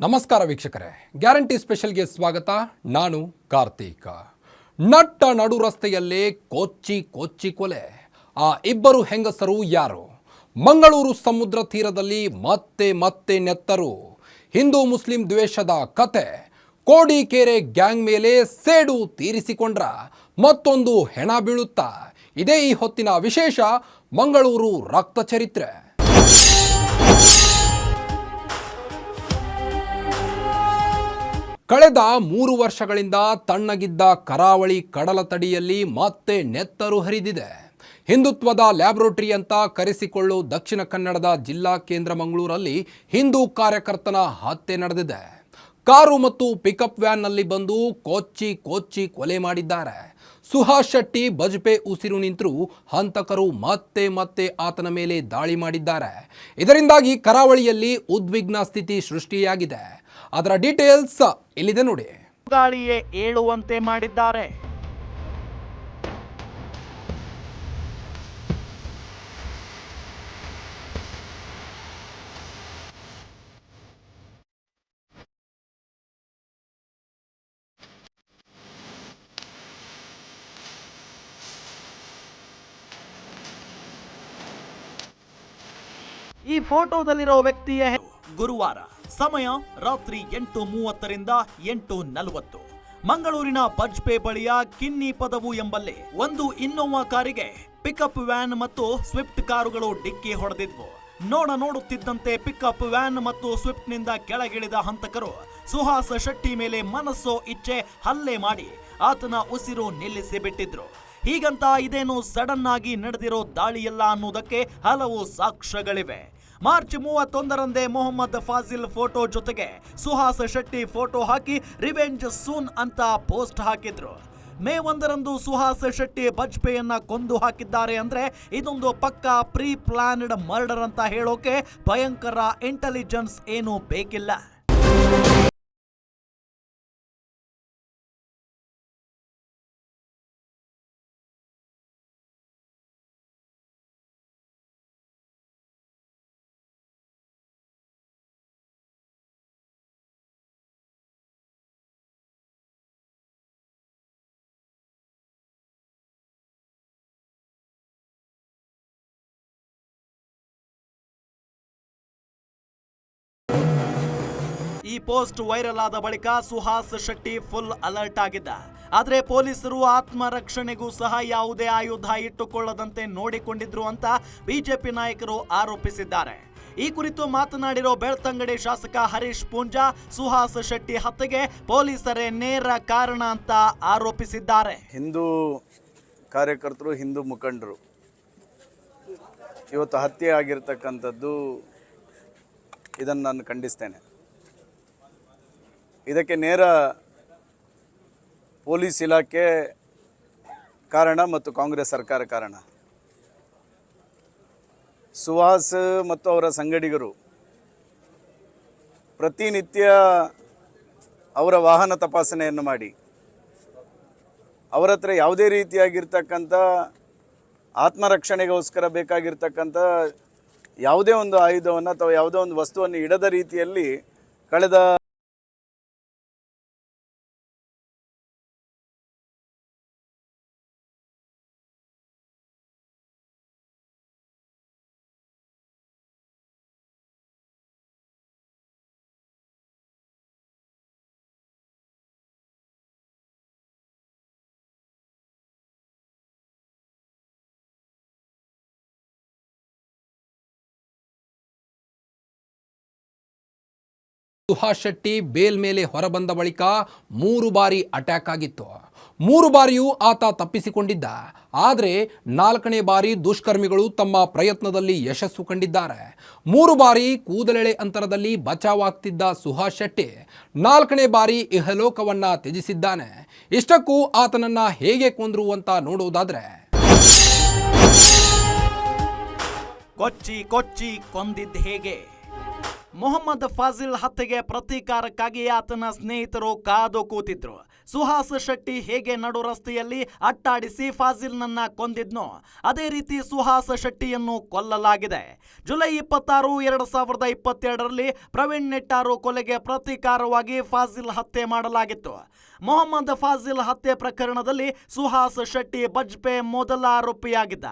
ನಮಸ್ಕಾರ ವೀಕ್ಷಕರೇ. ಗ್ಯಾರಂಟಿ ಸ್ಪೆಷಲ್ಗೆ ಸ್ವಾಗತ. ನಾನು ಕಾರ್ತೀಕ. ನಟ್ಟ ನಡು ರಸ್ತೆಯಲ್ಲೇ ಕೊಚ್ಚಿ ಕೊಚ್ಚಿ ಕೊಲೆ. ಆ ಇಬ್ಬರು ಹೆಂಗಸರು ಯಾರು? ಮಂಗಳೂರು ಸಮುದ್ರ ತೀರದಲ್ಲಿ ಮತ್ತೆ ಮತ್ತೆ ನೆತ್ತರು. ಹಿಂದೂ ಮುಸ್ಲಿಂ ದ್ವೇಷದ ಕತೆ. ಕೋಡಿಕೆರೆ ಗ್ಯಾಂಗ್ ಮೇಲೆ ಸೇಡು ತೀರಿಸಿಕೊಂಡ್ರ. ಮತ್ತೊಂದು ಹೆಣ ಬೀಳುತ್ತಾ? ಇದೇ ಈ ಹೊತ್ತಿನ ವಿಶೇಷ ಮಂಗಳೂರು ರಕ್ತ ಚರಿತ್ರೆ. ಕಳೆದ ಮೂರು ವರ್ಷಗಳಿಂದ ತಣ್ಣಗಿದ್ದ ಕರಾವಳಿ ಕಡಲ ತಡಿಯಲ್ಲಿ ಮತ್ತೆ ನೆತ್ತರು ಹರಿದಿದೆ. ಹಿಂದುತ್ವದ ಲ್ಯಾಬ್ರೋಟರಿ ಅಂತ ಕರೆಸಿಕೊಳ್ಳೋ ದಕ್ಷಿಣ ಕನ್ನಡದ ಜಿಲ್ಲಾ ಕೇಂದ್ರ ಮಂಗಳೂರಲ್ಲಿ ಹಿಂದೂ ಕಾರ್ಯಕರ್ತನ ಹತ್ಯೆ ನಡೆದಿದೆ. ಕಾರು ಮತ್ತು ಪಿಕಪ್ ವ್ಯಾನ್ನಲ್ಲಿ ಬಂದು ಕೊಚ್ಚಿ ಕೊಚ್ಚಿ ಕೊಲೆ ಮಾಡಿದ್ದಾರೆ. ಸುಹಾಸ್ ಶೆಟ್ಟಿ ಬಜಪೆ ಉಸಿರು ನಿಂತರೂ ಹಂತಕರು ಮತ್ತೆ ಮತ್ತೆ ಆತನ ಮೇಲೆ ದಾಳಿ ಮಾಡಿದ್ದಾರೆ. ಇದರಿಂದಾಗಿ ಕರಾವಳಿಯಲ್ಲಿ ಉದ್ವಿಗ್ನ ಸ್ಥಿತಿ ಸೃಷ್ಟಿಯಾಗಿದೆ. ಅದರ ಡೀಟೇಲ್ಸ್ ಇಲ್ಲಿದೆ ನೋಡಿ. ಗಾಳಿಯೇ ಏಳುವಂತೆ ಮಾಡಿದ್ದಾರೆ. ಈ ಫೋಟೋದಲ್ಲಿರೋ ವ್ಯಕ್ತಿಯ ಹೆ- ಗುರುವಾರ. ಸಮಯ ರಾತ್ರಿ ಎಂಟು ಮೂವತ್ತರಿಂದ ಎಂಟು ನಲವತ್ತು. ಮಂಗಳೂರಿನ ಬಜ್ಪೆ ಬಳಿಯ ಕಿನ್ನಿ ಪದವು ಎಂಬಲ್ಲಿ ಒಂದು ಇನ್ನೋವಾ ಕಾರಿಗೆ ಪಿಕಪ್ ವ್ಯಾನ್ ಮತ್ತು ಸ್ವಿಫ್ಟ್ ಕಾರುಗಳು ಡಿಕ್ಕಿ ಹೊಡೆದಿದ್ವು. ನೋಡ ನೋಡುತ್ತಿದ್ದಂತೆ ಪಿಕಪ್ ವ್ಯಾನ್ ಮತ್ತು ಸ್ವಿಫ್ಟ್ನಿಂದ ಕೆಳಗಿಳಿದ ಹಂತಕರು ಸುಹಾಸ ಶೆಟ್ಟಿ ಮೇಲೆ ಮನಸ್ಸೋ ಇಚ್ಛೆ ಹಲ್ಲೆ ಮಾಡಿ ಆತನ ಉಸಿರು ನಿಲ್ಲಿಸಿ ಬಿಟ್ಟಿದ್ರು ಹೀಗಂತ ಇದೇನು ಸಡನ್ ಆಗಿ ನಡೆದಿರೋ ದಾಳಿಯಲ್ಲ ಅನ್ನೋದಕ್ಕೆ ಹಲವು ಸಾಕ್ಷ್ಯಗಳಿವೆ. ಮಾರ್ಚ್ ಮೂವತ್ತೊಂದರಂದೇ ಮೊಹಮ್ಮದ್ ಫಾಜಿಲ್ ಫೋಟೋ ಜೊತೆಗೆ ಸುಹಾಸ್ ಶೆಟ್ಟಿ ಫೋಟೋ ಹಾಕಿ ರಿವೆಂಜ್ ಸೂನ್ ಅಂತ ಪೋಸ್ಟ್ ಹಾಕಿದ್ರು. ಮೇ ಒಂದರಂದು ಸುಹಾಸ್ ಶೆಟ್ಟಿ ಬಜ್ಪೆಯನ್ನ ಕೊಂದು ಹಾಕಿದ್ದಾರೆ ಅಂದ್ರೆ ಇದೊಂದು ಪಕ್ಕಾ ಪ್ರೀ ಪ್ಲಾನ್ಡ್ ಮರ್ಡರ್ ಅಂತ ಹೇಳೋಕೆ ಭಯಂಕರ ಇಂಟೆಲಿಜೆನ್ಸ್ ಏನು ಬೇಕಿಲ್ಲ. ಈ ಪೋಸ್ಟ್ ವೈರಲ್ ಆದ ಬಳಿಕ ಸುಹಾಸ್ ಶೆಟ್ಟಿ ಫುಲ್ ಅಲರ್ಟ್ ಆಗಿದ್ದ. ಆದರೆ ಪೊಲೀಸರು ಆತ್ಮರಕ್ಷಣೆಗೂ ಸಹ ಯಾವುದೇ ಆಯುಧ ಇಟ್ಟುಕೊಳ್ಳದಂತೆ ನೋಡಿಕೊಂಡಿದ್ರು ಅಂತ ಬಿಜೆಪಿ ನಾಯಕರು ಆರೋಪಿಸಿದ್ದಾರೆ. ಈ ಕುರಿತು ಮಾತನಾಡಿರೋ ಬೆಳ್ತಂಗಡಿ ಶಾಸಕ ಹರೀಶ್ ಪೂಂಜಾ, ಸುಹಾಸ್ ಶೆಟ್ಟಿ ಹತ್ಯೆಗೆ ಪೊಲೀಸರೇ ನೇರ ಕಾರಣ ಅಂತ ಆರೋಪಿಸಿದ್ದಾರೆ. ಹಿಂದೂ ಕಾರ್ಯಕರ್ತರು, ಹಿಂದೂ ಮುಖಂಡರು, ಇವತ್ತು ಹತ್ಯೆ ಆಗಿರ್ತಕ್ಕಂಥದ್ದು ಇದನ್ನು ನಾನು ಖಂಡಿಸ್ತೇನೆ. ಇದಕ್ಕೆ ನೇರ ಪೊಲೀಸ್ ಇಲಾಖೆ ಕಾರಣ ಮತ್ತು ಕಾಂಗ್ರೆಸ್ ಸರ್ಕಾರ ಕಾರಣ. ಸುಹಾಸ್ ಮತ್ತು ಅವರ ಸಂಗಡಿಗರು ಪ್ರತಿನಿತ್ಯ ಅವರ ವಾಹನ ತಪಾಸಣೆಯನ್ನು ಮಾಡಿ. ಅವರ ಹತ್ರ ಯಾವುದೇ ರೀತಿಯಾಗಿರ್ತಕ್ಕಂಥ ಆತ್ಮರಕ್ಷಣೆಗೋಸ್ಕರ ಬೇಕಾಗಿರ್ತಕ್ಕಂಥ ಯಾವುದೇ ಒಂದು ಆಯುಧವನ್ನು ಅಥವಾ ಯಾವುದೇ ಒಂದು ವಸ್ತುವನ್ನು ಇಡದ ರೀತಿಯಲ್ಲಿ ಕಳೆದ ಸುಹಾಸ್ ಶೆಟ್ಟಿ ಬೇಲ್ ಮೇಲೆ ಹೊರಬಂದ ಬಳಿಕ ಮೂರು ಬಾರಿ ಅಟ್ಯಾಕ್ ಆಗಿತ್ತು. ಮೂರು ಬಾರಿಯೂ ಆತ ತಪ್ಪಿಸಿಕೊಂಡಿದ್ದ. ಆದರೆ ನಾಲ್ಕನೇ ಬಾರಿ ದುಷ್ಕರ್ಮಿಗಳು ತಮ್ಮ ಪ್ರಯತ್ನದಲ್ಲಿ ಯಶಸ್ಸು ಕಂಡಿದ್ದಾರೆ. ಮೂರು ಬಾರಿ ಕೂದಲೆಳೆ ಅಂತರದಲ್ಲಿ ಬಚಾವಾಗ್ತಿದ್ದ ಸುಹಾಸ್ ಶೆಟ್ಟಿ ನಾಲ್ಕನೇ ಬಾರಿ ಇಹಲೋಕವನ್ನ ತ್ಯಜಿಸಿದ್ದಾನೆ. ಇಷ್ಟಕ್ಕೂ ಆತನನ್ನ ಹೇಗೆ ಕೊಂದ್ರು ಅಂತ ನೋಡುವುದಾದ್ರೆ ಕೊಚ್ಚಿ ಕೊಚ್ಚಿ ಕೊಂದಿದ್ದ ಹೇಗೆ? ಮೊಹಮ್ಮದ್ ಫಾಜಿಲ್ ಹತ್ಯೆಗೆ ಪ್ರತೀಕಾರಕ್ಕಾಗಿ ಆತನ ಸ್ನೇಹಿತರು ಕಾದು ಕೂತಿದ್ರು. ಸುಹಾಸ್ ಶೆಟ್ಟಿ ಹೇಗೆ ನಡು ರಸ್ತೆಯಲ್ಲಿ ಅಟ್ಟಾಡಿಸಿ ಫಾಜಿಲ್ನನ್ನ ಕೊಂದಿದ್ನೋ, ಅದೇ ರೀತಿ ಸುಹಾಸ್ ಶೆಟ್ಟಿಯನ್ನು ಕೊಲ್ಲಲಾಗಿದೆ. ಜುಲೈ ಇಪ್ಪತ್ತಾರು, ಎರಡು ಸಾವಿರದ ಇಪ್ಪತ್ತೆರಡರಲ್ಲಿ ಪ್ರವೀಣ್ ನೆಟ್ಟಾರು ಕೊಲೆಗೆ ಪ್ರತೀಕಾರವಾಗಿ ಫಾಜಿಲ್ ಹತ್ಯೆ ಮಾಡಲಾಗಿತ್ತು. ಮೊಹಮ್ಮದ್ ಫಾಜಿಲ್ ಹತ್ಯೆ ಪ್ರಕರಣದಲ್ಲಿ ಸುಹಾಸ್ ಶೆಟ್ಟಿ ಬಜ್ಪೆ ಮೊದಲ ಆರೋಪಿಯಾಗಿದ್ದ.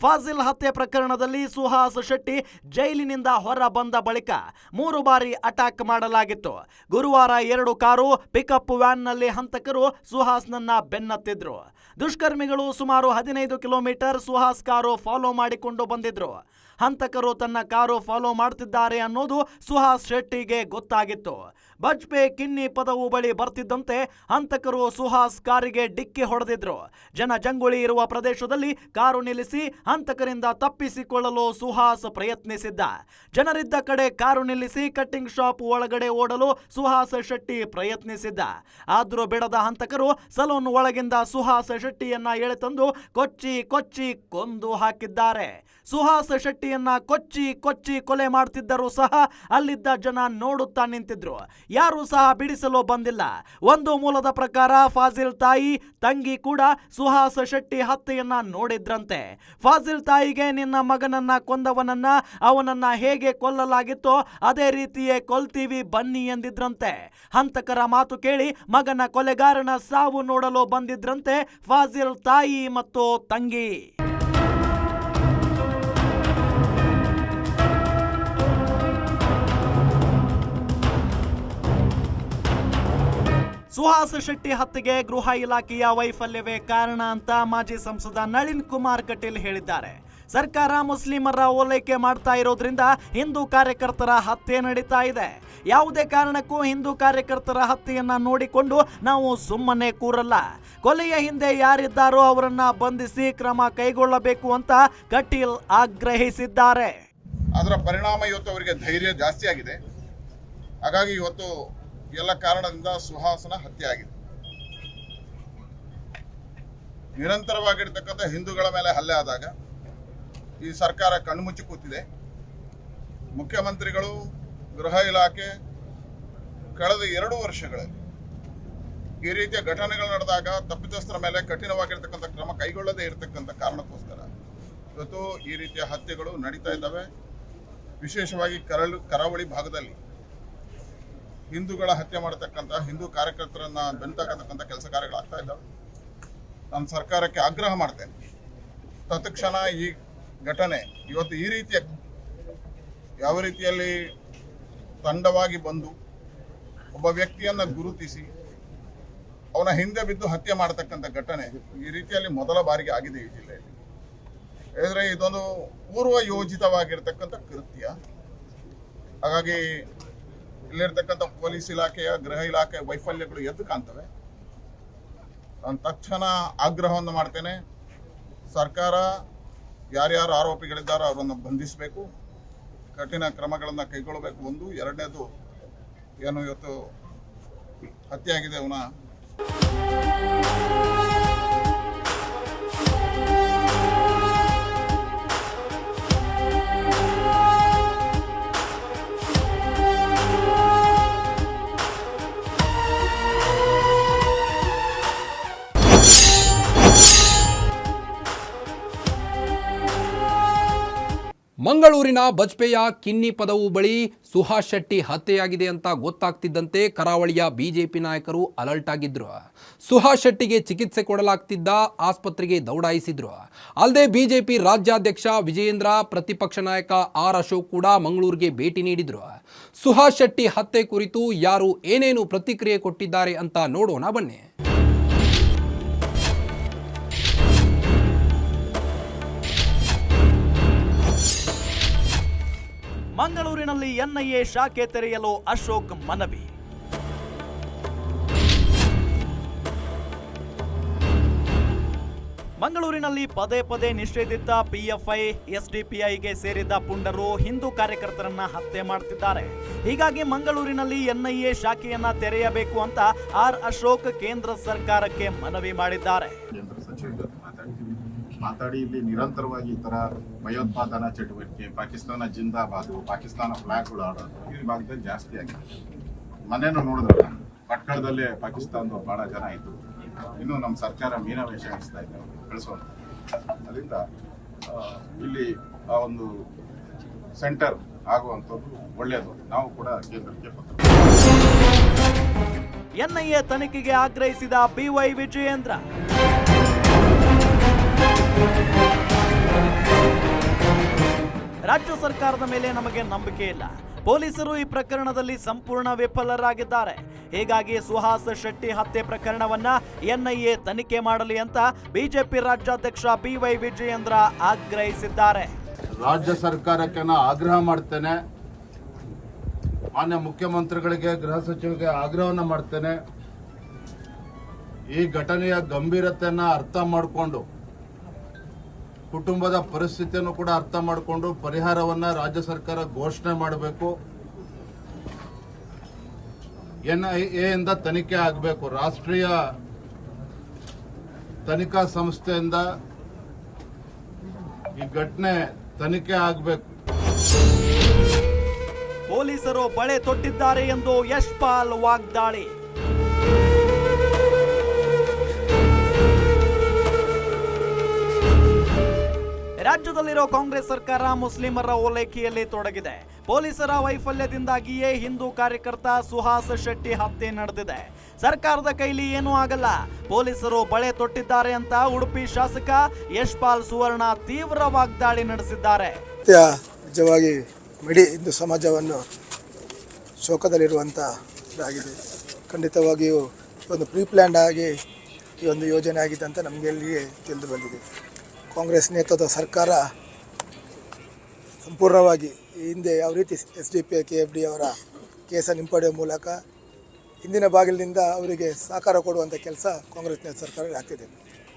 ಫಾಜಿಲ್ ಹತ್ಯೆ ಪ್ರಕರಣದಲ್ಲಿ ಸುಹಾಸ್ ಶೆಟ್ಟಿ ಜೈಲಿನಿಂದ ಹೊರ ಬಂದ ಬಳಿಕ ಮೂರು ಬಾರಿ ಅಟ್ಯಾಕ್ ಮಾಡಲಾಗಿತ್ತು. ಗುರುವಾರ ಎರಡು ಕಾರು ಪಿಕಪ್ ವ್ಯಾನ್ನಲ್ಲಿ ಹಂತಕರು ಸುಹಾಸ್ನನ್ನ ಬೆನ್ನತ್ತಿದ್ರು. ದುಷ್ಕರ್ಮಿಗಳು ಸುಮಾರು ಹದಿನೈದು ಕಿಲೋಮೀಟರ್ ಸುಹಾಸ್ ಕಾರು ಫಾಲೋ ಮಾಡಿಕೊಂಡು ಬಂದಿದ್ರು. ಹಂತಕರು ತನ್ನ ಕಾರು ಫಾಲೋ ಮಾಡ್ತಿದ್ದಾರೆ ಅನ್ನೋದು ಸುಹಾಸ್ ಶೆಟ್ಟಿಗೆ ಗೊತ್ತಾಗಿತ್ತು. ಬಜ್ಪೆ ಕಿನ್ನಿ ಪದವು ಬಳಿ ಬರ್ತಿದ್ದಂತೆ ಹಂತಕರು ಸುಹಾಸ್ ಕಾರಿಗೆ ಡಿಕ್ಕಿ ಹೊಡೆದಿದ್ರು. ಜನ ಜಂಗುಳಿ ಇರುವ ಪ್ರದೇಶದಲ್ಲಿ ಕಾರು ನಿಲ್ಲಿಸಿ ಹಂತಕರಿಂದ ತಪ್ಪಿಸಿಕೊಳ್ಳಲು ಸುಹಾಸ್ ಪ್ರಯತ್ನಿಸಿದ್ದ. ಜನರಿದ್ದ ಕಡೆ ಕಾರು ನಿಲ್ಲಿಸಿ ಕಟ್ಟಿಂಗ್ ಶಾಪ್ ಒಳಗಡೆ ಓಡಲು ಸುಹಾಸ್ ಶೆಟ್ಟಿ ಪ್ರಯತ್ನಿಸಿದ್ದ. ಆದ್ರೂ ಬಿಡದ ಹಂತಕರು ಸಲೂನ್ ಒಳಗಿಂದ ಸುಹಾಸ್ ಶೆಟ್ಟಿಯನ್ನ ಎಳೆತಂದು ಕೊಚ್ಚಿ ಕೊಚ್ಚಿ ಕೊಂದು ಹಾಕಿದ್ದಾರೆ. ಸುಹಾಸ್ ಶೆಟ್ಟಿಯನ್ನ ಕೊಚ್ಚಿ ಕೊಚ್ಚಿ ಕೊಲೆ ಮಾಡ್ತಿದ್ದರೂ ಸಹ ಅಲ್ಲಿದ್ದ ಜನ ನೋಡುತ್ತಾ ನಿಂತಿದ್ರು. ಯಾರು ಸಹ ಬಿಡಿಸಲು ಬಂದಿಲ್ಲ. ಒಂದು ಮೂಲದ ಪ್ರಕಾರ ಫಾಜಿಲ್ ತಾಯಿ, ತಂಗಿ ಕೂಡ ಸುಹಾಸ್ ಶೆಟ್ಟಿ ಹತ್ಯೆಯನ್ನ ನೋಡಿದ್ರಂತೆ. ಫಾಜಿಲ್ ತಾಯಿಗೆ ನಿನ್ನ ಮಗನನ್ನ ಕೊಂದವನನ್ನ, ಅವನನ್ನ ಹೇಗೆ ಕೊಲ್ಲಲಾಗಿತ್ತೋ ಅದೇ ರೀತಿಯೇ ಕೊಲ್ತೀವಿ ಬನ್ನಿ ಎಂದಿದ್ರಂತೆ. ಹಂತಕರ ಮಾತು ಕೇಳಿ ಮಗನ ಕೊಲೆಗಾರನ ಸಾವು ನೋಡಲು ಬಂದಿದ್ರಂತೆ ಫಾಜಿಲ್ ತಾಯಿ ಮತ್ತು ತಂಗಿ. ಸುಹಾಸ್ ಶೆಟ್ಟಿ ಹತ್ಯೆಗೆ ಗೃಹ ಇಲಾಖೆಯ ವೈಫಲ್ಯವೇ ಕಾರಣ ಅಂತ ಮಾಜಿ ಸಂಸದ ನಳಿನ್ ಕುಮಾರ್ ಕಟೀಲ್ ಹೇಳಿದ್ದಾರೆ. ಸರ್ಕಾರ ಮುಸ್ಲಿಮರ ಓಲೈಕೆ ಮಾಡ್ತಾ ಇರೋದ್ರಿಂದ ಹಿಂದೂ ಕಾರ್ಯಕರ್ತರ ಹತ್ಯೆ ನಡೀತಾ ಇದೆ. ಯಾವುದೇ ಕಾರಣಕ್ಕೂ ಹಿಂದೂ ಕಾರ್ಯಕರ್ತರ ಹತ್ಯೆಯನ್ನ ನೋಡಿಕೊಂಡು ನಾವು ಸುಮ್ಮನೆ ಕೂರಲ್ಲ. ಕೊಲೆಯ ಹಿಂದೆ ಯಾರಿದ್ದಾರೋ ಅವರನ್ನ ಬಂಧಿಸಿ ಕ್ರಮ ಕೈಗೊಳ್ಳಬೇಕು ಅಂತ ಕಟೀಲ್ ಆಗ್ರಹಿಸಿದ್ದಾರೆ. ಅದರ ಪರಿಣಾಮ ಇವತ್ತು ಅವರಿಗೆ ಧೈರ್ಯ ಜಾಸ್ತಿ ಆಗಿದೆ. ಹಾಗಾಗಿ ಇವತ್ತು ಎಲ್ಲ ಕಾರಣದಿಂದ ಸುಹಾಸನ ಹತ್ಯೆ ಆಗಿದೆ ನಿರಂತರವಾಗಿರ್ತಕ್ಕಂಥ ಹಿಂದೂಗಳ ಮೇಲೆ ಹಲ್ಲೆ ಆದಾಗ ಈ ಸರ್ಕಾರ ಕಣ್ಮುಚ್ಚಿ ಕೂತಿದೆ. ಮುಖ್ಯಮಂತ್ರಿಗಳು, ಗೃಹ ಇಲಾಖೆ ಕಳೆದ ಎರಡು ವರ್ಷಗಳಲ್ಲಿ ಈ ರೀತಿಯ ಘಟನೆಗಳು ನಡೆದಾಗ ತಪ್ಪಿತಸ್ಥರ ಮೇಲೆ ಕಠಿಣವಾಗಿರ್ತಕ್ಕಂಥ ಕ್ರಮ ಕೈಗೊಳ್ಳದೇ ಇರತಕ್ಕಂಥ ಕಾರಣಕ್ಕೋಸ್ಕರ ಇವತ್ತು ಈ ರೀತಿಯ ಹತ್ಯೆಗಳು ನಡೀತಾ ಇದ್ದಾವೆ. ವಿಶೇಷವಾಗಿ ಕರಳು, ಕರಾವಳಿ ಭಾಗದಲ್ಲಿ ಹಿಂದೂಗಳ ಹತ್ಯೆ ಮಾಡತಕ್ಕಂಥ ಹಿಂದೂ ಕಾರ್ಯಕರ್ತರನ್ನ ಬೆಂತಕ್ಕಂಥ ಕೆಲಸ ಕಾರ್ಯಗಳಾಗ್ತಾ ಇದ್ದಾವೆ. ನಾನು ಸರ್ಕಾರಕ್ಕೆ ಆಗ್ರಹ ಮಾಡ್ತೇನೆ. ತತ್ಕ್ಷಣ ಈ ಘಟನೆ ಇವತ್ತು ಈ ರೀತಿಯ ಯಾವ ರೀತಿಯಲ್ಲಿ ತಂಡವಾಗಿ ಬಂದು ಒಬ್ಬ ವ್ಯಕ್ತಿಯನ್ನ ಗುರುತಿಸಿ ಅವನ ಹಿಂದೆ ಬಿದ್ದು ಹತ್ಯೆ ಮಾಡತಕ್ಕಂಥ ಘಟನೆ ಈ ರೀತಿಯಲ್ಲಿ ಮೊದಲ ಬಾರಿಗೆ ಆಗಿದೆ ಈ ಜಿಲ್ಲೆಯಲ್ಲಿ. ಹೇಳಿದ್ರೆ ಇದೊಂದು ಪೂರ್ವ ಯೋಜಿತವಾಗಿರ್ತಕ್ಕಂಥ ಕೃತ್ಯ. ಹಾಗಾಗಿ ಇಲ್ಲಿರ್ತಕ್ಕಂಥ ಪೊಲೀಸ್ ಇಲಾಖೆಯ, ಗೃಹ ಇಲಾಖೆಯ ವೈಫಲ್ಯಗಳು ಎದ್ದು ಕಾಣ್ತವೆ. ನಾನು ತಕ್ಷಣ ಆಗ್ರಹವನ್ನು ಮಾಡ್ತೇನೆ. ಸರ್ಕಾರ ಯಾರ್ಯಾರು ಆರೋಪಿಗಳಿದ್ದಾರೋ ಅವರನ್ನು ಬಂಧಿಸಬೇಕು. ಕಠಿಣ ಕ್ರಮಗಳನ್ನು ಕೈಗೊಳ್ಳಬೇಕು ಒಂದು. ಎರಡನೇದು ಏನು ಇವತ್ತು ಹತ್ಯೆ ಆಗಿದೆ ಅವನ. ಮಂಗಳೂರಿನ ಬಜ್ಪೆಯ ಕಿನ್ನಿ ಪದವು ಬಳಿ ಸುಹಾಸ್ ಶೆಟ್ಟಿ ಹತ್ಯೆಯಾಗಿದೆ ಅಂತ ಗೊತ್ತಾಗ್ತಿದ್ದಂತೆ ಕರಾವಳಿಯ ಬಿಜೆಪಿ ನಾಯಕರು ಅಲರ್ಟ್ ಆಗಿದ್ರು. ಸುಹಾಸ್ ಶೆಟ್ಟಿಗೆ ಚಿಕಿತ್ಸೆ ಕೊಡಲಾಗ್ತಿದ್ದ ಆಸ್ಪತ್ರೆಗೆ ದೌಡಾಯಿಸಿದ್ರು. ಅಲ್ಲದೆ ಬಿಜೆಪಿ ರಾಜ್ಯಾಧ್ಯಕ್ಷ ವಿಜಯೇಂದ್ರ, ಪ್ರತಿಪಕ್ಷ ನಾಯಕ ಆರ್ ಅಶೋಕ್ ಕೂಡ ಮಂಗಳೂರಿಗೆ ಭೇಟಿ ನೀಡಿದ್ರು. ಸುಹಾಸ್ ಶೆಟ್ಟಿ ಹತ್ಯೆ ಕುರಿತು ಯಾರು ಏನೇನು ಪ್ರತಿಕ್ರಿಯೆ ಕೊಟ್ಟಿದ್ದಾರೆ ಅಂತ ನೋಡೋಣ ಬನ್ನಿ. ಮಂಗಳೂರಿನಲ್ಲಿ ಎನ್ಐಎ ಶಾಖೆ ತೆರೆಯಲು ಅಶೋಕ್ ಮನವಿ. ಮಂಗಳೂರಿನಲ್ಲಿ ಪದೇ ಪದೇ ನಿಷೇಧಿತ ಪಿಎಫ್ಐ ಎಸ್ಡಿಪಿಐಗೆ ಸೇರಿದ ಪುಂಡರು ಹಿಂದೂ ಕಾರ್ಯಕರ್ತರನ್ನ ಹತ್ಯೆ ಮಾಡ್ತಿದ್ದಾರೆ. ಹೀಗಾಗಿ ಮಂಗಳೂರಿನಲ್ಲಿ ಎನ್ಐಎ ಶಾಖೆಯನ್ನ ತೆರೆಯಬೇಕು ಅಂತ ಆರ್ ಅಶೋಕ್ ಕೇಂದ್ರ ಸರ್ಕಾರಕ್ಕೆ ಮನವಿ ಮಾಡಿದ್ದಾರೆ. ಮಾತಾಡಿ, ಇಲ್ಲಿ ನಿರಂತರವಾಗಿ ಈ ತರ ಭಯೋತ್ಪಾದನಾ ಚಟುವಟಿಕೆ, ಪಾಕಿಸ್ತಾನ ಜಿಂದಾಬಾದ್, ಪಾಕಿಸ್ತಾನ ಫ್ಲಾಗ್ಗಳು ಆಡೋದು, ಈ ಭಾಗದಲ್ಲಿ ಜಾಸ್ತಿ ಆಗಿದೆ. ಮನೇನು ನೋಡಿದ್ರೆ ಪಟ್ಟಣದಲ್ಲೇ ಪಾಕಿಸ್ತಾನದ ಬಹಳ ಜನ ಇತ್ತು ಇನ್ನು ನಮ್ಮ ಸರ್ಕಾರ ಮೀನಾವೇಶ ಎಣಿಸ್ತಾ ಇದೆ. ಬೆಳೆಸೋದು ಅದರಿಂದ ಇಲ್ಲಿ ಆ ಒಂದು ಸೆಂಟರ್ ಆಗುವಂಥದ್ದು ಒಳ್ಳೆಯದು ನಾವು ಕೂಡ ಕೇಂದ್ರಕ್ಕೆ ಎನ್ಐಎ ತನಿಖೆಗೆ ಆಗ್ರಹಿಸಿದ ಬಿವೈ ವಿಜಯೇಂದ್ರ. ರಾಜ್ಯ ಸರ್ಕಾರದ ಮೇಲೆ ನಮಗೆ ನಂಬಿಕೆ ಇಲ್ಲ. ಪೊಲೀಸರು ಈ ಪ್ರಕರಣದಲ್ಲಿ ಸಂಪೂರ್ಣ ವಿಫಲರಾಗಿದ್ದಾರೆ. ಹೀಗಾಗಿ ಸುಹಾಸ್ ಶೆಟ್ಟಿ ಹತ್ಯೆ ಪ್ರಕರಣವನ್ನ ಎನ್ಐಎ ತನಿಖೆ ಮಾಡಲಿ ಅಂತ ಬಿಜೆಪಿ ರಾಜ್ಯಾಧ್ಯಕ್ಷ ಬಿವೈ ವಿಜಯೇಂದ್ರ ಆಗ್ರಹಿಸಿದ್ದಾರೆ. ರಾಜ್ಯ ಸರ್ಕಾರಕ್ಕೆ ನಾ ಆಗ್ರಹ ಮಾಡ್ತೇನೆ. ಮಾನ್ಯ ಮುಖ್ಯಮಂತ್ರಿಗಳಿಗೆ, ಗೃಹ ಸಚಿವರಿಗೆ ಆಗ್ರಹವನ್ನ ಮಾಡ್ತೇನೆ. ಈ ಘಟನೆಯ ಗಂಭೀರತೆಯನ್ನ ಅರ್ಥ ಮಾಡಿಕೊಂಡು ಕುಟುಂಬದ ಪರಿಸ್ಥಿತಿಯನ್ನು ಕೂಡ ಅರ್ಥ ಮಾಡಿಕೊಂಡು ಪರಿಹಾರವನ್ನ ರಾಜ್ಯ ಸರ್ಕಾರ ಘೋಷಣೆ ಮಾಡಬೇಕು. ಎನ್ ಐ ಎಯಿಂದ ತನಿಖೆ ಆಗಬೇಕು. ರಾಷ್ಟ್ರೀಯ ತನಿಖಾ ಸಂಸ್ಥೆಯಿಂದ ಈ ಘಟನೆ ತನಿಖೆ ಆಗಬೇಕು. ಪೊಲೀಸರು ಬಳೆ ತೊಟ್ಟಿದ್ದಾರೆ ಎಂದು ಯಶ್ಪಾಲ್ ವಾಗ್ದಾಳಿ. ರಾಜ್ಯದಲ್ಲಿರೋ ಕಾಂಗ್ರೆಸ್ ಸರ್ಕಾರ ಮುಸ್ಲಿಮರ ಓಲೈಕೆಯಲ್ಲಿ ತೊಡಗಿದೆ. ಪೊಲೀಸರ ವೈಫಲ್ಯದಿಂದಾಗಿಯೇ ಹಿಂದೂ ಕಾರ್ಯಕರ್ತ ಸುಹಾಸ್ ಶೆಟ್ಟಿ ಹತ್ಯೆ ನಡೆದಿದೆ. ಸರ್ಕಾರದ ಕೈಲಿ ಏನೂ ಆಗಲ್ಲ. ಪೊಲೀಸರು ಬಳೆ ತೊಟ್ಟಿದ್ದಾರೆ ಅಂತ ಉಡುಪಿ ಶಾಸಕ ಯಶ್ಪಾಲ್ ಸುವರ್ಣ ತೀವ್ರ ವಾಗ್ದಾಳಿ ನಡೆಸಿದ್ದಾರೆ. ನಿಜವಾಗಿ ಮಿಡಿ ಹಿಂದೂ ಸಮಾಜವನ್ನು ಶೋಕದಲ್ಲಿರುವಂಥ ಇದಾಗಿದೆ ಖಂಡಿತವಾಗಿಯೂ ಒಂದು ಪ್ರೀ ಪ್ಲ್ಯಾಂಡ್ ಆಗಿ ಈ ಒಂದು ಯೋಜನೆ ಆಗಿದೆ ಅಂತ ನಮಗೆ ಇಲ್ಲಿಗೆ ತಿಳಿದು ಬಂದಿದೆ. ಕಾಂಗ್ರೆಸ್ ನೇತೃತ್ವದ ಸರ್ಕಾರ ಸಂಪೂರ್ಣವಾಗಿ ಹಿಂದೆ ಯಾವ ರೀತಿ S D P, K F D ಅವರ ಕೇಸನ್ನು ಹಿಂಪಡೆಯುವ ಮೂಲಕ ಹಿಂದಿನ ಬಾಗಿಲಿನಿಂದ ಅವರಿಗೆ ಸಹಕಾರ ಕೊಡುವಂಥ ಕೆಲಸ ಕಾಂಗ್ರೆಸ್ ನೇತೃತ್ವ ಸರ್ಕಾರ ಆಗ್ತಿದೆ.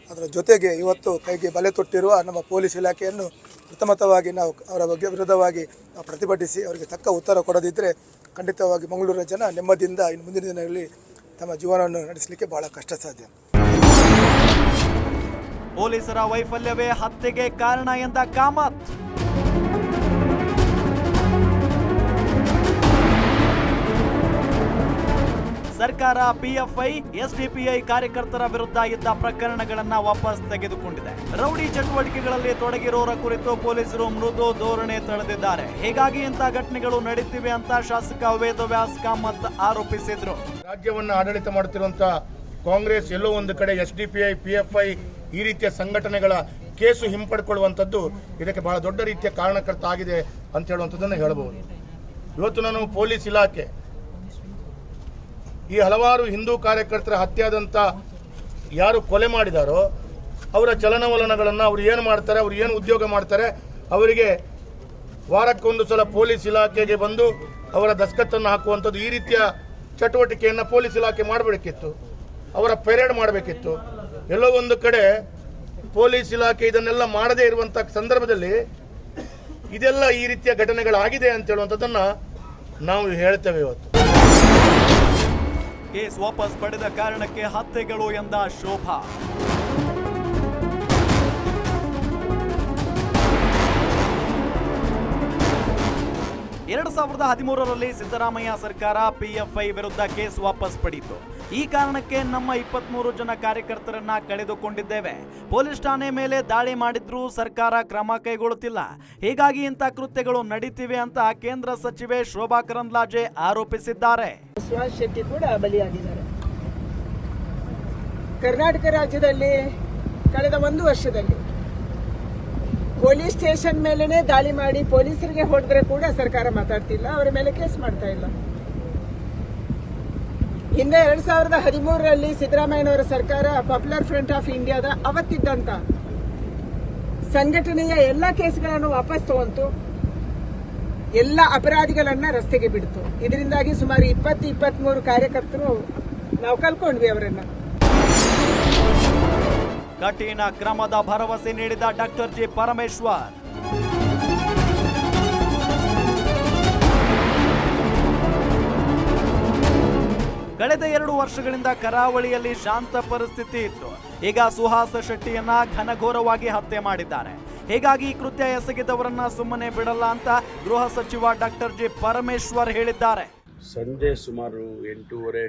ಅದರ ಜೊತೆಗೆ ಇವತ್ತು ಕೈಗೆ ಬಲೆ ತೊಟ್ಟಿರುವ ನಮ್ಮ ಪೊಲೀಸ್ ಇಲಾಖೆಯನ್ನು ಪ್ರಥಮತವಾಗಿ ನಾವು ಅವರ ಬಗ್ಗೆ ವಿರುದ್ಧವಾಗಿ ನಾವು ಪ್ರತಿಭಟಿಸಿ ಅವರಿಗೆ ತಕ್ಕ ಉತ್ತರ ಕೊಡದಿದ್ದರೆ ಖಂಡಿತವಾಗಿ ಮಂಗಳೂರಿನ ಜನ ನೆಮ್ಮದಿಯಿಂದ ಇನ್ನು ಮುಂದಿನ ದಿನಗಳಲ್ಲಿ ತಮ್ಮ ಜೀವನವನ್ನು ನಡೆಸಲಿಕ್ಕೆ ಭಾಳ ಕಷ್ಟ ಸಾಧ್ಯ ಪೊಲೀಸರ ವೈಫಲ್ಯವೇ ಹತ್ಯೆಗೆ ಕಾರಣ ಎಂದ ಕಾಮತ್. ಸರ್ಕಾರ ಪಿಎಫ್ಐ ಎಸ್ಡಿಪಿಐ ಕಾರ್ಯಕರ್ತರ ವಿರುದ್ಧ ಇದ್ದ ಪ್ರಕರಣಗಳನ್ನ ವಾಪಸ್ ತೆಗೆದುಕೊಂಡಿದೆ. ರೌಡಿ ಚಟುವಟಿಕೆಗಳಲ್ಲಿ ತೊಡಗಿರೋರ ಕುರಿತು ಪೊಲೀಸರು ಮೃದು ಧೋರಣೆ ತಳೆದಿದ್ದಾರೆ. ಹೀಗಾಗಿ ಇಂಥ ಘಟನೆಗಳು ನಡೀತಿವೆ ಅಂತ ಶಾಸಕ ವೇದವ್ಯಾಸ್ ಕಾಮತ್ ಆರೋಪಿಸಿದ್ರು. ರಾಜ್ಯವನ್ನು ಆಡಳಿತ ಮಾಡುತ್ತಿರುವಂತಹ ಕಾಂಗ್ರೆಸ್ ಎಲ್ಲೋ ಒಂದು ಕಡೆ ಎಸ್ಡಿಪಿಐ ಪಿಎಫ್ಐ ಈ ರೀತಿಯ ಸಂಘಟನೆಗಳ ಕೇಸು ಹಿಂಪಡ್ಕೊಳ್ಳುವಂಥದ್ದು ಇದಕ್ಕೆ ಬಹಳ ದೊಡ್ಡ ರೀತಿಯ ಕಾರಣಕರ್ತ ಆಗಿದೆ ಅಂತ ಹೇಳುವಂಥದ್ದನ್ನು ಹೇಳಬಹುದು. ಇವತ್ತು ನಾನು ಪೊಲೀಸ್ ಇಲಾಖೆ, ಈ ಹಲವಾರು ಹಿಂದೂ ಕಾರ್ಯಕರ್ತರ ಹತ್ಯಾದಂತ ಯಾರು ಕೊಲೆ ಮಾಡಿದಾರೋ ಅವರ ಚಲನವಲನಗಳನ್ನು ಅವ್ರು ಏನು ಮಾಡ್ತಾರೆ, ಅವರು ಏನು ಉದ್ಯೋಗ ಮಾಡ್ತಾರೆ, ಅವರಿಗೆ ವಾರಕ್ಕೊಂದು ಸಲ ಪೊಲೀಸ್ ಇಲಾಖೆಗೆ ಬಂದು ಅವರ ದಸ್ಕತ್ತನ್ನು ಹಾಕುವಂಥದ್ದು ಈ ರೀತಿಯ ಚಟುವಟಿಕೆಯನ್ನು ಪೊಲೀಸ್ ಇಲಾಖೆ ಮಾಡಬೇಕಿತ್ತು, ಅವರ ಪೆರೇಡ್ ಮಾಡಬೇಕಿತ್ತು. ಎಲ್ಲೋ ಒಂದು ಕಡೆ ಪೊಲೀಸ್ ಇಲಾಖೆ ಇದನ್ನೆಲ್ಲ ಮಾಡದೇ ಇರುವಂಥ ಸಂದರ್ಭದಲ್ಲಿ ಇದೆಲ್ಲ ಈ ರೀತಿಯ ಘಟನೆಗಳಾಗಿದೆ ಅಂತ ಹೇಳುವಂಥದ್ದನ್ನು ನಾವು ಹೇಳ್ತೇವೆ ಇವತ್ತು. ಕೇಸ್ ವಾಪಸ್ ಪಡೆದ ಕಾರಣಕ್ಕೆ ಹತ್ಯೆಗಳು ಎಂದ ಶೋಭಾ. ಎರಡು ಸಾವಿರದ ಹದಿಮೂರರಲ್ಲಿ ಸಿದ್ದರಾಮಯ್ಯ ಸರ್ಕಾರ ಪಿಎಫ್ಐ ವಿರುದ್ಧ ಕೇಸ್ ವಾಪಸ್ ಪಡೆಯಿತು ಈ ಕಾರಣಕ್ಕೆ ನಮ್ಮ ಇಪ್ಪತ್ಮೂರು ಜನ ಕಾರ್ಯಕರ್ತರನ್ನ ಕಳೆದುಕೊಂಡಿದ್ದೇವೆ. ಪೊಲೀಸ್ ಠಾಣೆ ಮೇಲೆ ದಾಳಿ ಮಾಡಿದ್ರೂ ಸರ್ಕಾರ ಕ್ರಮ ಕೈಗೊಳ್ಳುತ್ತಿಲ್ಲ. ಹೀಗಾಗಿ ಇಂಥ ಕೃತ್ಯಗಳು ನಡೀತಿವೆ ಅಂತ ಕೇಂದ್ರ ಸಚಿವೆ ಶೋಭಾ ಕರಂದ್ಲಾಜೆ ಆರೋಪಿಸಿದ್ದಾರೆ. ಶೆಟ್ಟಿ ಕೂಡ ಬಲಿಯಾಗಿದ್ದಾರೆ. ಕರ್ನಾಟಕ ರಾಜ್ಯದಲ್ಲಿ ಕಳೆದ ಒಂದು ವರ್ಷದಲ್ಲಿ ಪೊಲೀಸ್ ಸ್ಟೇಷನ್ ಮೇಲೇ ದಾಳಿ ಮಾಡಿ ಪೊಲೀಸರಿಗೆ ಹೊಡೆದ್ರೆ ಕೂಡ ಸರ್ಕಾರ ಮಾತಾಡ್ತಿಲ್ಲ. ಅವರ ಮೇಲೆ ಕೇಸ್ ಮಾಡ್ತಾ ಇಲ್ಲ. ಹಿಂದೆ ಎರಡ್ ಸಾವಿರದ ಹದಿಮೂರರಲ್ಲಿ ಸಿದ್ದರಾಮಯ್ಯನವರ ಸರ್ಕಾರ ಪಾಪ್ಯುಲರ್ ಫ್ರಂಟ್ ಆಫ್ ಇಂಡಿಯಾದ ಅವತ್ತಿದ್ದಂತ ಸಂಘಟನೆಯ ಎಲ್ಲ ಕೇಸ್ಗಳನ್ನು ವಾಪಸ್ ತಗೊಂತು. ಎಲ್ಲ ಅಪರಾಧಿಗಳನ್ನ ರಸ್ತೆಗೆ ಬಿಡ್ತು. ಇದರಿಂದಾಗಿ ಸುಮಾರು ಇಪ್ಪತ್ತು, ಇಪ್ಪತ್ಮೂರು ಕಾರ್ಯಕರ್ತರು ನಾವು ಕಲ್ಕೊಂಡ್ವಿ ಅವರನ್ನ. ಕಠಿಣ ಕ್ರಮದ ಭರವಸೆ ನೀಡಿದ ಡಾಕ್ಟರ್ ಜಿ ಪರಮೇಶ್ವರ್. ಕಳೆದ ಎರಡು ವರ್ಷಗಳಿಂದ ಕರಾವಳಿಯಲ್ಲಿ ಶಾಂತ ಪರಿಸ್ಥಿತಿ ಇತ್ತು. ಈಗ ಸುಹಾಸ ಶೆಟ್ಟಿಯನ್ನ ಘನಘೋರವಾಗಿ ಹತ್ಯೆ ಮಾಡಿದ್ದಾರೆ. ಹೀಗಾಗಿ ಈ ಕೃತ್ಯ ಎಸಗಿದವರನ್ನ ಸುಮ್ಮನೆ ಬಿಡಲ್ಲ ಅಂತ ಗೃಹ ಸಚಿವ ಡಾಕ್ಟರ್ ಜಿ ಪರಮೇಶ್ವರ್ ಹೇಳಿದ್ದಾರೆ. ಸಂಜೆ ಸುಮಾರು ಎಂಟೂವರೆ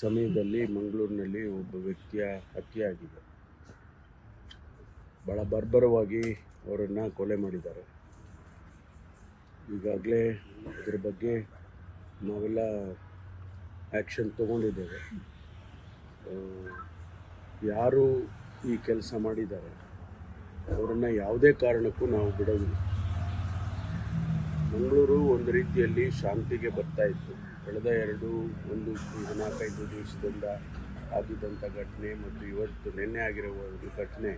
ಸಮಯದಲ್ಲಿ ಮಂಗಳೂರಿನಲ್ಲಿ ಒಬ್ಬ ವ್ಯಕ್ತಿಯ ಹತ್ಯೆಯಾಗಿದೆ. ಭಾಳ ಬರ್ಬರವಾಗಿ ಅವರನ್ನು ಕೊಲೆ ಮಾಡಿದ್ದಾರೆ. ಈಗಾಗಲೇ ಇದ್ರ ಬಗ್ಗೆ ನಾವೆಲ್ಲ ಆ್ಯಕ್ಷನ್ ತೊಗೊಂಡಿದ್ದೇವೆ. ಯಾರು ಈ ಕೆಲಸ ಮಾಡಿದ್ದಾರೆ, ಅವರನ್ನು ಯಾವುದೇ ಕಾರಣಕ್ಕೂ ನಾವು ಬಿಡೋದಿಲ್ಲ. ಮಂಗಳೂರು ಒಂದು ರೀತಿಯಲ್ಲಿ ಶಾಂತಿಗೆ ಬರ್ತಾ ಇತ್ತು. ಕಳೆದ ಎರಡು, ಒಂದು, ನಾಲ್ಕೈದು ದಿವಸದಿಂದ ಆಗಿದ್ದಂಥ ಘಟನೆ ಮತ್ತು ಇವತ್ತು ನಿನ್ನೆ ಆಗಿರುವ ಒಂದು ಘಟನೆ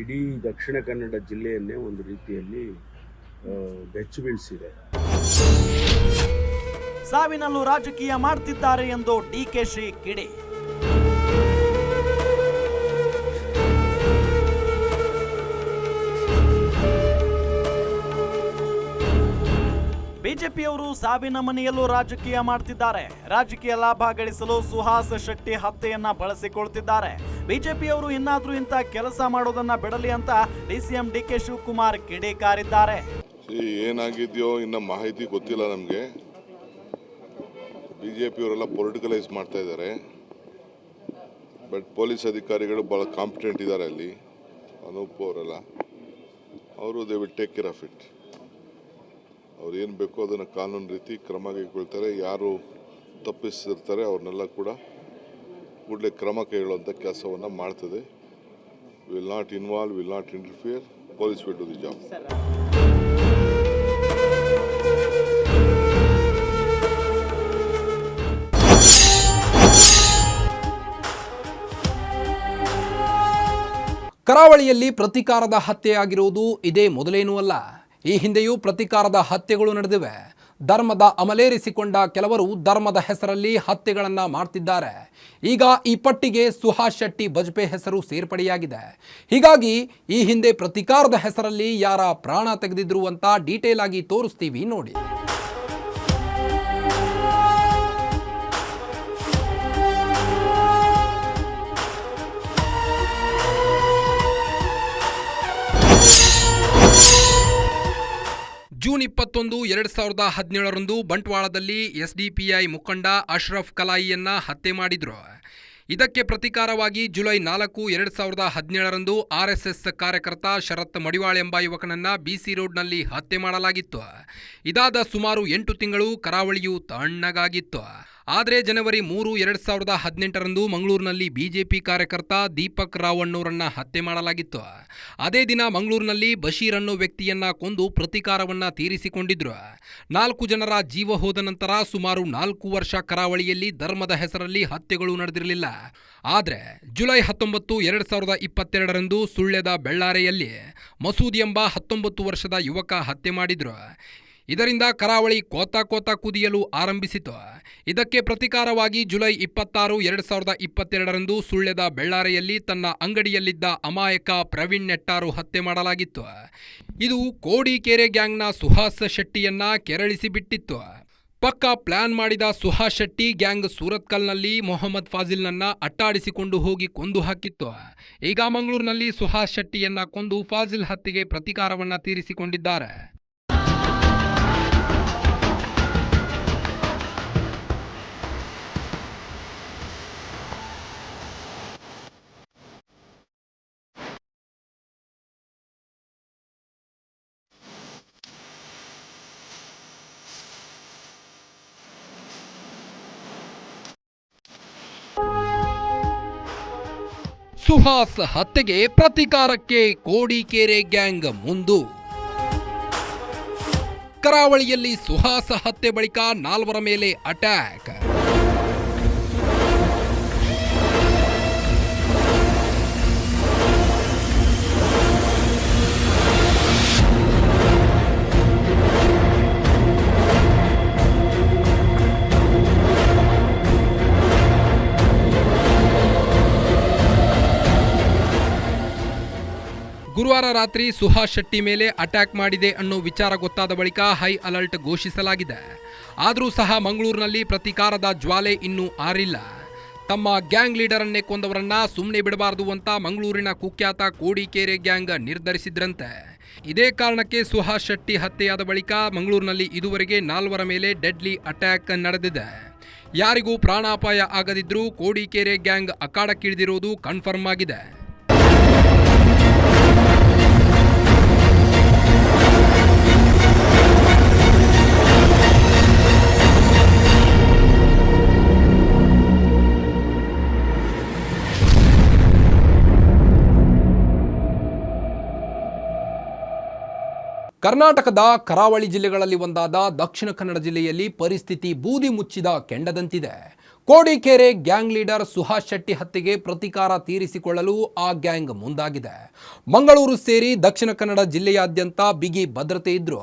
ಇಡೀ ದಕ್ಷಿಣ ಕನ್ನಡ ಜಿಲ್ಲೆಯನ್ನೇ ಒಂದು ರೀತಿಯಲ್ಲಿ ಬೆಚ್ಚು ಬೀಳಿಸಿದೆ ಸಾವಿನಲ್ಲೂ ರಾಜಕೀಯ ಮಾಡ್ತಿದ್ದಾರೆ ಎಂದು ಡಿಕೆಶಿ ಕಿಡಿ. ಬಿಜೆಪಿಯವರು ಸಾವಿನ ಮನೆಯಲ್ಲೂ ರಾಜಕೀಯ ಮಾಡ್ತಿದ್ದಾರೆ. ರಾಜಕೀಯ ಲಾಭ ಗಳಿಸಲು ಸುಹಾಸ್ ಶೆಟ್ಟಿ ಹತ್ಯೆಯನ್ನ ಬಳಸಿಕೊಳ್ತಿದ್ದಾರೆ. ಬಿಜೆಪಿಯವರು ಇನ್ನಾದರೂ ಇಂಥ ಕೆಲಸ ಮಾಡೋದನ್ನ ಬಿಡಲಿ ಅಂತ ಡಿಸಿಎಂ ಡಿಕೆ ಶಿವಕುಮಾರ್ ಕಿಡಿಕಾರಿದ್ದಾರೆ. ಏನಾಗಿದೆಯೋ ಇನ್ನ ಮಾಹಿತಿ ಗೊತ್ತಿಲ್ಲ ನಮಗೆ. ಬಿ ಜೆ ಪಿಯವರೆಲ್ಲ ಪೊಲಿಟಿಕಲೈಸ್ ಮಾಡ್ತಾ ಇದ್ದಾರೆ. ಬಟ್ ಪೊಲೀಸ್ ಅಧಿಕಾರಿಗಳು ಭಾಳ ಕಾಂಪಿಟೆಂಟ್ ಇದ್ದಾರೆ ಅಲ್ಲಿ. ಅನೂಪ್ ಅವರೆಲ್ಲ. ಅವರು they will take care of it ಅವ್ರು ಏನು ಬೇಕೋ ಅದನ್ನು ಕಾನೂನು ರೀತಿ ಕ್ರಮ ಕೈಗೊಳ್ತಾರೆ. ಯಾರು ತಪ್ಪಿಸಿರ್ತಾರೆ ಅವ್ರನ್ನೆಲ್ಲ ಕೂಡ ಕೂಡಲೇ ಕ್ರಮ ಕೈಗೊಳ್ಳುವಂಥ ಕೆಲಸವನ್ನು ಮಾಡ್ತದೆ. Will not involve will not interfere police will do the job ಕರಾವಳಿಯಲ್ಲಿ ಪ್ರತಿಕಾರದ ಹತ್ಯೆಯಾಗಿರುವುದು ಇದೇ ಮೊದಲೇನೂ ಅಲ್ಲ. ಈ ಹಿಂದೆಯೂ ಪ್ರತಿಕಾರದ ಹತ್ಯೆಗಳು ನಡೆದಿವೆ. ಧರ್ಮದ ಅಮಲೇರಿಸಿಕೊಂಡ ಕೆಲವರು ಧರ್ಮದ ಹೆಸರಲ್ಲಿ ಹತ್ಯೆಗಳನ್ನು ಮಾಡ್ತಿದ್ದಾರೆ. ಈಗ ಈ ಪಟ್ಟಿಗೆ ಸುಹಾಸ್ ಶೆಟ್ಟಿ ಬಜ್ಪೆ ಹೆಸರು ಸೇರ್ಪಡೆಯಾಗಿದೆ. ಹೀಗಾಗಿ ಈ ಹಿಂದೆ ಪ್ರತಿಕಾರದ ಹೆಸರಲ್ಲಿ ಯಾರ ಪ್ರಾಣ ತೆಗೆದಿದ್ರು ಅಂತ ಡೀಟೇಲ್ ಆಗಿ ತೋರಿಸ್ತೀವಿ ನೋಡಿ. ಜೂನ್ ಇಪ್ಪತ್ತೊಂದು, ಎರಡು ಸಾವಿರದ ಹದಿನೇಳರಂದು ಬಂಟ್ವಾಳದಲ್ಲಿ ಎಸ್ಡಿಪಿಐ ಮುಖಂಡ ಅಶ್ರಫ್ ಕಲಾಯಿಯನ್ನ ಹತ್ಯೆ ಮಾಡಿದ್ರು. ಇದಕ್ಕೆ ಪ್ರತಿಕಾರವಾಗಿ ಜುಲೈ ನಾಲ್ಕು, ಎರಡು ಸಾವಿರದ ಹದಿನೇಳರಂದು ಆರ್ಎಸ್ಎಸ್ ಕಾರ್ಯಕರ್ತ ಶರತ್ ಮಡಿವಾಳ್ ಎಂಬ ಯುವಕನನ್ನ ಬಿಸಿ ರೋಡ್ನಲ್ಲಿ ಹತ್ಯೆ ಮಾಡಲಾಗಿತ್ತು. ಇದಾದ ಸುಮಾರು ಎಂಟು ತಿಂಗಳು ಕರಾವಳಿಯು ತಣ್ಣಗಾಗಿತ್ತು. ಆದರೆ ಜನವರಿ ಮೂರು, ಎರಡು ಸಾವಿರದ ಹದಿನೆಂಟರಂದು ಮಂಗಳೂರಿನಲ್ಲಿ ಬಿಜೆಪಿ ಕಾರ್ಯಕರ್ತ ದೀಪಕ್ ರಾವ್ ಅನ್ನೋರನ್ನ ಹತ್ಯೆ ಮಾಡಲಾಗಿತ್ತು. ಅದೇ ದಿನ ಮಂಗಳೂರಿನಲ್ಲಿ ಬಶೀರ್ ಅನ್ನೋ ವ್ಯಕ್ತಿಯನ್ನ ಕೊಂದು ಪ್ರತೀಕಾರವನ್ನ ತೀರಿಸಿಕೊಂಡಿದ್ರು. ನಾಲ್ಕು ಜನರ ಜೀವ ಹೋದ ನಂತರ ಸುಮಾರು ನಾಲ್ಕು ವರ್ಷ ಕರಾವಳಿಯಲ್ಲಿ ಧರ್ಮದ ಹೆಸರಲ್ಲಿ ಹತ್ಯೆಗಳು ನಡೆದಿರಲಿಲ್ಲ. ಆದರೆ ಜುಲೈ ಹತ್ತೊಂಬತ್ತು, ಎರಡು ಸಾವಿರದ ಇಪ್ಪತ್ತೆರಡರಂದು ಸುಳ್ಯದ ಬೆಳ್ಳಾರೆಯಲ್ಲಿ ಮಸೂದ್ ಎಂಬ ಹತ್ತೊಂಬತ್ತು ವರ್ಷದ ಯುವಕ ಹತ್ಯೆ ಮಾಡಿದ್ರು. ಇದರಿಂದ ಕರಾವಳಿ ಕೋತ ಕೋತ ಕುದಿಯಲು ಆರಂಭಿಸಿತು. ಇದಕ್ಕೆ ಪ್ರತಿಕಾರವಾಗಿ ಜುಲೈ ಇಪ್ಪತ್ತಾರು, ಎರಡು ಸಾವಿರದ ಇಪ್ಪತ್ತೆರಡರಂದು ಸುಳ್ಯದ ಬೆಳ್ಳಾರೆಯಲ್ಲಿ ತನ್ನ ಅಂಗಡಿಯಲ್ಲಿದ್ದ ಅಮಾಯಕ ಪ್ರವೀಣ್ ನೆಟ್ಟಾರು ಹತ್ಯೆ ಮಾಡಲಾಗಿತ್ತು. ಇದು ಕೋಡಿಕೆರೆ ಗ್ಯಾಂಗ್ನ ಸುಹಾಸ್ ಶೆಟ್ಟಿಯನ್ನ ಕೆರಳಿಸಿ ಬಿಟ್ಟಿತ್ತು. ಪಕ್ಕ ಪ್ಲಾನ್ ಮಾಡಿದ ಸುಹಾಸ್ ಶೆಟ್ಟಿ ಗ್ಯಾಂಗ್ ಸೂರತ್ಕಲ್ನಲ್ಲಿ ಮೊಹಮ್ಮದ್ ಫಾಜಿಲ್ನನ್ನ ಅಟ್ಟಾಡಿಸಿಕೊಂಡು ಹೋಗಿ ಕೊಂದು ಹಾಕಿತ್ತು. ಈಗ ಮಂಗಳೂರಿನಲ್ಲಿ ಸುಹಾಸ್ ಶೆಟ್ಟಿಯನ್ನ ಕೊಂದು ಫಾಜಿಲ್ ಹತ್ಯೆಗೆ ಪ್ರತೀಕಾರವನ್ನ ತೀರಿಸಿಕೊಂಡಿದ್ದಾರೆ. ಸುಹಾಸ್ ಹತ್ಯೆಗೆ ಪ್ರತೀಕಾರಕ್ಕೆ ಕೋಡಿಕೆರೆ ಗ್ಯಾಂಗ್ ಮುಂದು. ಕರಾವಳಿಯಲ್ಲಿ ಸುಹಾಸ ಹತ್ಯೆ ಬಳಿಕ ನಾಲ್ವರ ಮೇಲೆ ಅಟ್ಯಾಕ್. ಗುರುವಾರ ರಾತ್ರಿ ಸುಹಾಸ್ ಶೆಟ್ಟಿ ಮೇಲೆ ಅಟ್ಯಾಕ್ ಮಾಡಿದೆ ಅನ್ನೋ ವಿಚಾರ ಗೊತ್ತಾದ ಬಳಿಕ ಹೈ ಅಲರ್ಟ್ ಘೋಷಿಸಲಾಗಿದೆ. ಆದರೂ ಸಹ ಮಂಗಳೂರಿನಲ್ಲಿ ಪ್ರತೀಕಾರದ ಜ್ವಾಲೆ ಇನ್ನೂ ಆರಿಲ್ಲ. ತಮ್ಮ ಗ್ಯಾಂಗ್ ಲೀಡರನ್ನೇ ಕೊಂದವರನ್ನ ಸುಮ್ಮನೆ ಬಿಡಬಾರದು ಅಂತ ಮಂಗಳೂರಿನ ಕುಖ್ಯಾತ ಕೋಡಿಕೆರೆ ಗ್ಯಾಂಗ್ ನಿರ್ಧರಿಸಿದ್ರಂತೆ. ಇದೇ ಕಾರಣಕ್ಕೆ ಸುಹಾಸ್ ಶೆಟ್ಟಿ ಹತ್ಯೆಯಾದ ಬಳಿಕ ಮಂಗಳೂರಿನಲ್ಲಿ ಇದುವರೆಗೆ ನಾಲ್ವರ ಮೇಲೆ ಡೆಡ್ಲಿ ಅಟ್ಯಾಕ್ ನಡೆದಿದೆ. ಯಾರಿಗೂ ಪ್ರಾಣಾಪಾಯ ಆಗದಿದ್ರೂ ಕೋಡಿಕೆರೆ ಗ್ಯಾಂಗ್ ಅಖಾಡಕ್ಕಿಳಿದಿರುವುದು ಕನ್ಫರ್ಮ್ ಆಗಿದೆ. ಕರ್ನಾಟಕದ ಕರಾವಳಿ ಜಿಲ್ಲೆಗಳಲ್ಲಿ ಒಂದಾದ ದಕ್ಷಿಣ ಕನ್ನಡ ಜಿಲ್ಲೆಯಲ್ಲಿ ಪರಿಸ್ಥಿತಿ ಬೂದಿ ಮುಚ್ಚಿದ ಕೆಂಡದಂತಿದೆ. ಕೋಡಿಕೆರೆ ಗ್ಯಾಂಗ್ ಲೀಡರ್ ಸುಹಾಸ್ ಶೆಟ್ಟಿ ಹತ್ಯೆಗೆ ಪ್ರತೀಕಾರ ತೀರಿಸಿಕೊಳ್ಳಲು ಆ ಗ್ಯಾಂಗ್ ಮುಂದಾಗಿದೆ. ಮಂಗಳೂರು ಸೇರಿ ದಕ್ಷಿಣ ಕನ್ನಡ ಜಿಲ್ಲೆಯಾದ್ಯಂತ ಬಿಗಿ ಭದ್ರತೆ ಇದ್ದರೂ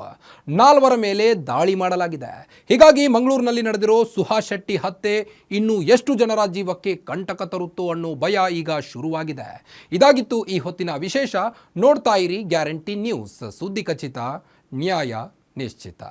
ನಾಲ್ವರ ಮೇಲೆ ದಾಳಿ ಮಾಡಲಾಗಿದೆ. ಹೀಗಾಗಿ ಮಂಗಳೂರಿನಲ್ಲಿ ನಡೆದಿರೋ ಸುಹಾಸ್ ಶೆಟ್ಟಿ ಹತ್ಯೆ ಇನ್ನು ಎಷ್ಟು ಜನರ ಜೀವಕ್ಕೆ ಕಂಟಕ ತರುತ್ತೋ ಅನ್ನೋ ಭಯ ಈಗ ಶುರುವಾಗಿದೆ. ಇದಾಗಿತ್ತು ಈ ಹೊತ್ತಿನ ವಿಶೇಷ. ನೋಡ್ತಾ ಇರಿ ಗ್ಯಾರಂಟಿ ನ್ಯೂಸ್. ಸುದ್ದಿ ಖಚಿತ, ನ್ಯಾಯ ನಿಶ್ಚಿತ.